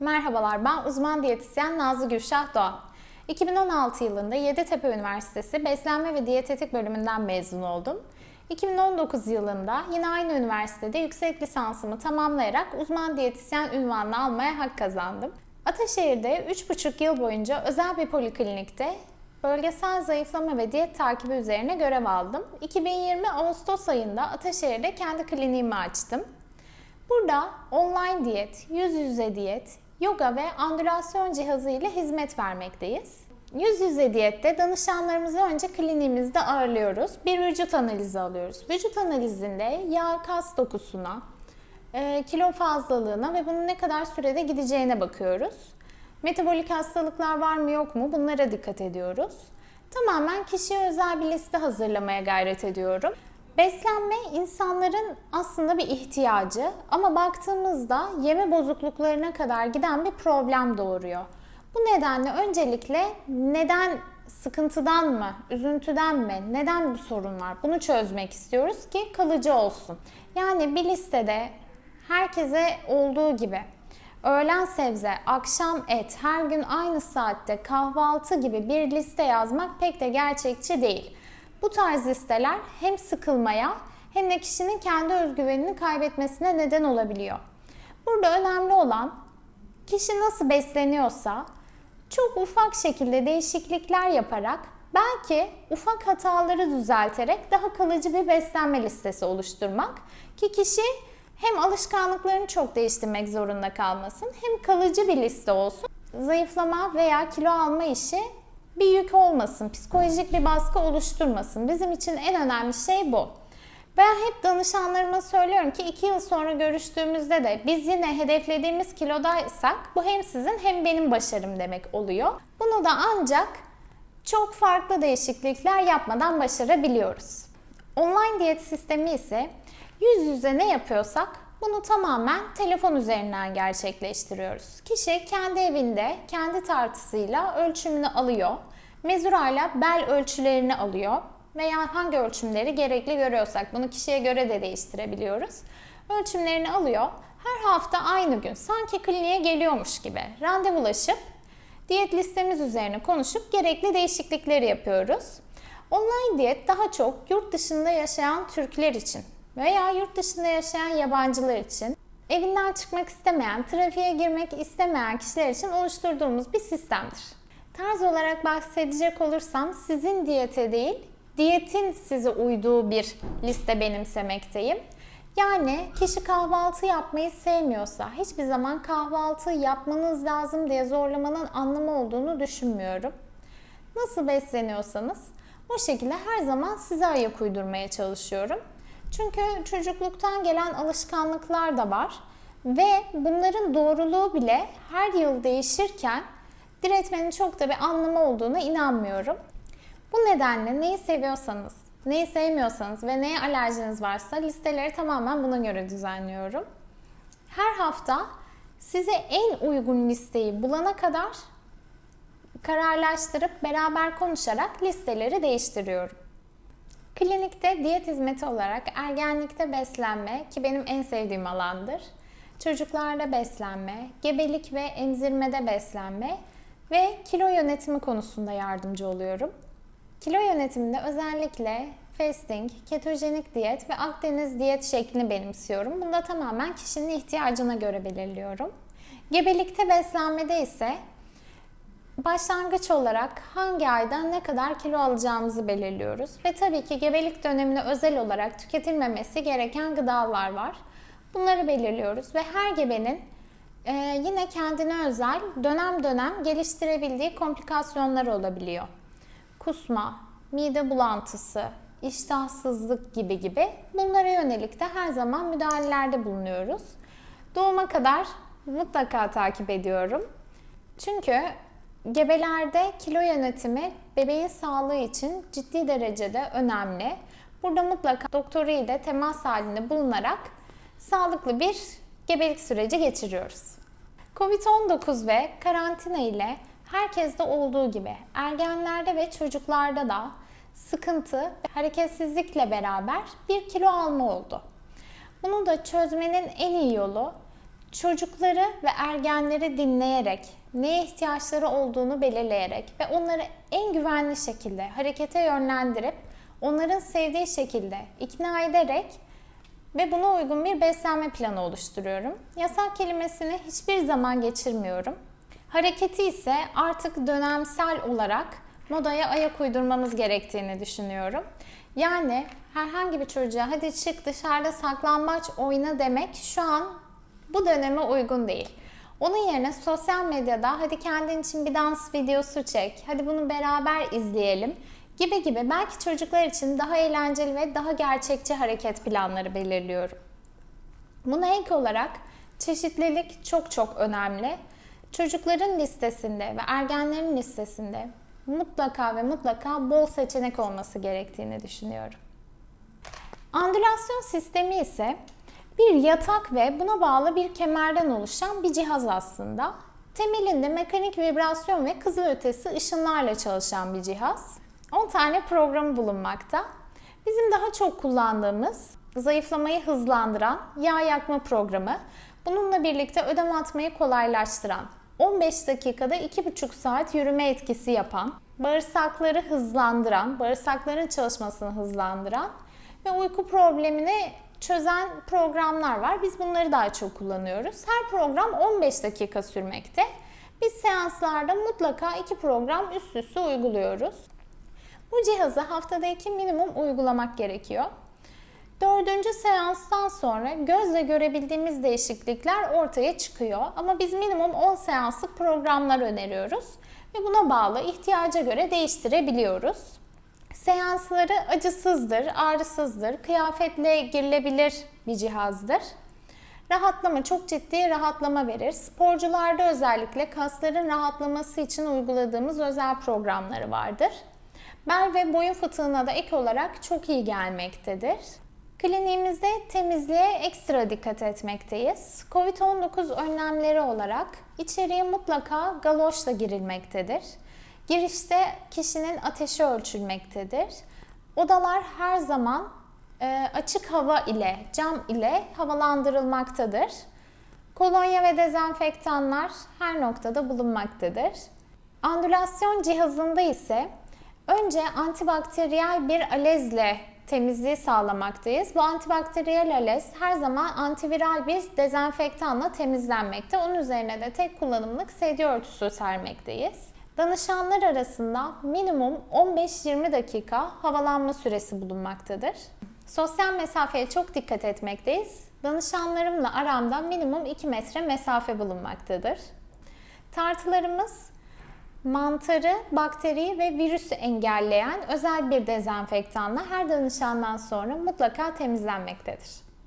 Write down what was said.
Merhabalar, ben uzman diyetisyen Nazlı Gülşah Doğan. 2016 yılında Yeditepe Üniversitesi Beslenme ve Diyetetik bölümünden mezun oldum. 2019 yılında yine aynı üniversitede yüksek lisansımı tamamlayarak uzman diyetisyen ünvanını almaya hak kazandım. Ataşehir'de 3,5 yıl boyunca özel bir poliklinikte bölgesel zayıflama ve diyet takibi üzerine görev aldım. 2020 Ağustos ayında Ataşehir'de kendi kliniğimi açtım. Burada online diyet, yüz yüze diyet, yoga ve andülasyon cihazı ile hizmet vermekteyiz. Yüz yüze diyette danışanlarımızı önce kliniğimizde ağırlıyoruz. Bir vücut analizi alıyoruz. Vücut analizinde yağ kas dokusuna, e, kilo fazlalığına ve bunun ne kadar sürede gideceğine bakıyoruz. Metabolik hastalıklar var mı yok mu bunlara dikkat ediyoruz. Tamamen kişiye özel bir liste hazırlamaya gayret ediyorum. Beslenme insanların aslında bir ihtiyacı ama baktığımızda yeme bozukluklarına kadar giden bir problem doğuruyor. Bu nedenle öncelikle neden sıkıntıdan mı, üzüntüden mi, neden bu sorun var bunu çözmek istiyoruz ki kalıcı olsun. Yani bir listede herkese olduğu gibi öğlen sebze, akşam et, her gün aynı saatte kahvaltı gibi bir liste yazmak pek de gerçekçi değil. Bu tarz listeler hem sıkılmaya hem de kişinin kendi özgüvenini kaybetmesine neden olabiliyor. Burada önemli olan kişi nasıl besleniyorsa çok ufak şekilde değişiklikler yaparak belki ufak hataları düzelterek daha kalıcı bir beslenme listesi oluşturmak ki kişi hem alışkanlıklarını çok değiştirmek zorunda kalmasın hem kalıcı bir liste olsun. Zayıflama veya kilo alma işi bir yük olmasın, psikolojik bir baskı oluşturmasın. Bizim için en önemli şey bu. Ben hep danışanlarıma söylüyorum ki 2 yıl sonra görüştüğümüzde de biz yine hedeflediğimiz kilodaysak bu hem sizin hem benim başarım demek oluyor. Bunu da ancak çok farklı değişiklikler yapmadan başarabiliyoruz. Online diyet sistemi ise yüz yüze ne yapıyorsak bunu tamamen telefon üzerinden gerçekleştiriyoruz. Kişi kendi evinde, kendi tartısıyla ölçümünü alıyor. Mezurayla bel ölçülerini alıyor veya hangi ölçümleri gerekli görüyorsak bunu kişiye göre de değiştirebiliyoruz. Ölçümlerini alıyor. Her hafta aynı gün sanki kliniğe geliyormuş gibi randevulaşıp diyet listemiz üzerine konuşup gerekli değişiklikleri yapıyoruz. Online diyet daha çok yurt dışında yaşayan Türkler için veya yurt dışında yaşayan yabancılar için evinden çıkmak istemeyen, trafiğe girmek istemeyen kişiler için oluşturduğumuz bir sistemdir. Tarz olarak bahsedecek olursam sizin diyete değil, diyetin size uyduğu bir liste benimsemekteyim. Yani kişi kahvaltı yapmayı sevmiyorsa hiçbir zaman kahvaltı yapmanız lazım diye zorlamanın anlamı olduğunu düşünmüyorum. Nasıl besleniyorsanız o şekilde her zaman size ayak uydurmaya çalışıyorum. Çünkü çocukluktan gelen alışkanlıklar da var ve bunların doğruluğu bile her yıl değişirken diretmenin çok da bir anlamı olduğuna inanmıyorum. Bu nedenle neyi seviyorsanız, neyi sevmiyorsanız ve neye alerjiniz varsa listeleri tamamen buna göre düzenliyorum. Her hafta size en uygun listeyi bulana kadar kararlaştırıp beraber konuşarak listeleri değiştiriyorum. Klinikte diyet hizmeti olarak ergenlikte beslenme ki benim en sevdiğim alandır. Çocuklarda beslenme, gebelik ve emzirmede beslenme ve kilo yönetimi konusunda yardımcı oluyorum. Kilo yönetiminde özellikle fasting, ketojenik diyet ve Akdeniz diyet şeklini benimsiyorum. Bunu da tamamen kişinin ihtiyacına göre belirliyorum. Gebelikte beslenmede ise başlangıç olarak hangi ayda ne kadar kilo alacağımızı belirliyoruz. Ve tabii ki gebelik dönemine özel olarak tüketilmemesi gereken gıdalar var. Bunları belirliyoruz ve her gebenin e, yine kendine özel dönem dönem geliştirebildiği komplikasyonlar olabiliyor. Kusma, mide bulantısı, iştahsızlık gibi gibi bunlara yönelik de her zaman müdahalelerde bulunuyoruz. Doğuma kadar mutlaka takip ediyorum. Çünkü gebelerde kilo yönetimi bebeğin sağlığı için ciddi derecede önemli. Burada mutlaka doktoru ile temas halinde bulunarak sağlıklı bir gebelik süreci geçiriyoruz. Covid-19 ve karantina ile herkeste olduğu gibi ergenlerde ve çocuklarda da sıkıntı ve hareketsizlikle beraber bir kilo alma oldu. Bunu da çözmenin en iyi yolu çocukları ve ergenleri dinleyerek, neye ihtiyaçları olduğunu belirleyerek ve onları en güvenli şekilde harekete yönlendirip onların sevdiği şekilde ikna ederek ve buna uygun bir beslenme planı oluşturuyorum. Yasak kelimesini hiçbir zaman geçirmiyorum. Hareketi ise artık dönemsel olarak modaya ayak uydurmamız gerektiğini düşünüyorum. Yani herhangi bir çocuğa hadi çık dışarıda saklambaç oyna demek şu an bu döneme uygun değil. Onun yerine sosyal medyada hadi kendin için bir dans videosu çek, hadi bunu beraber izleyelim gibi gibi belki çocuklar için daha eğlenceli ve daha gerçekçi hareket planları belirliyorum. Buna ek olarak çeşitlilik çok çok önemli. Çocukların listesinde ve ergenlerin listesinde mutlaka ve mutlaka bol seçenek olması gerektiğini düşünüyorum. Andülasyon sistemi ise bir yatak ve buna bağlı bir kemerden oluşan bir cihaz aslında. Temelinde mekanik vibrasyon ve kızılötesi ışınlarla çalışan bir cihaz. 10 tane programı bulunmakta. Bizim daha çok kullandığımız zayıflamayı hızlandıran yağ yakma programı, bununla birlikte ödem atmayı kolaylaştıran, 15 dakikada 2,5 saat yürüme etkisi yapan, bağırsakları hızlandıran, bağırsakların çalışmasını hızlandıran ve uyku problemini çözen programlar var. Biz bunları daha çok kullanıyoruz. Her program 15 dakika sürmekte. Biz seanslarda mutlaka iki program üst üste uyguluyoruz. Bu cihazı haftada iki minimum uygulamak gerekiyor. Dördüncü seanstan sonra gözle görebildiğimiz değişiklikler ortaya çıkıyor. Ama biz minimum 10 seanslık programlar öneriyoruz. Ve buna bağlı ihtiyaca göre değiştirebiliyoruz. Seansları acısızdır, ağrısızdır, kıyafetle girilebilir bir cihazdır. Rahatlama çok ciddi rahatlama verir. Sporcularda özellikle kasların rahatlaması için uyguladığımız özel programları vardır. Bel ve boyun fıtığına da ek olarak çok iyi gelmektedir. Kliniğimizde temizliğe ekstra dikkat etmekteyiz. Covid-19 önlemleri olarak içeriye mutlaka galoşla girilmektedir. Girişte kişinin ateşi ölçülmektedir. Odalar her zaman e, açık hava ile, cam ile havalandırılmaktadır. Kolonya ve dezenfektanlar her noktada bulunmaktadır. Andülasyon cihazında ise önce antibakteriyel bir alezle temizliği sağlamaktayız. Bu antibakteriyel alez her zaman antiviral bir dezenfektanla temizlenmekte. Onun üzerine de tek kullanımlık sedye örtüsü sermekteyiz. Danışanlar arasında minimum 15-20 dakika havalanma süresi bulunmaktadır. Sosyal mesafeye çok dikkat etmekteyiz. Danışanlarımla aramda minimum 2 metre mesafe bulunmaktadır. Tartılarımız mantarı, bakteriyi ve virüsü engelleyen özel bir dezenfektanla her danışandan sonra mutlaka temizlenmektedir.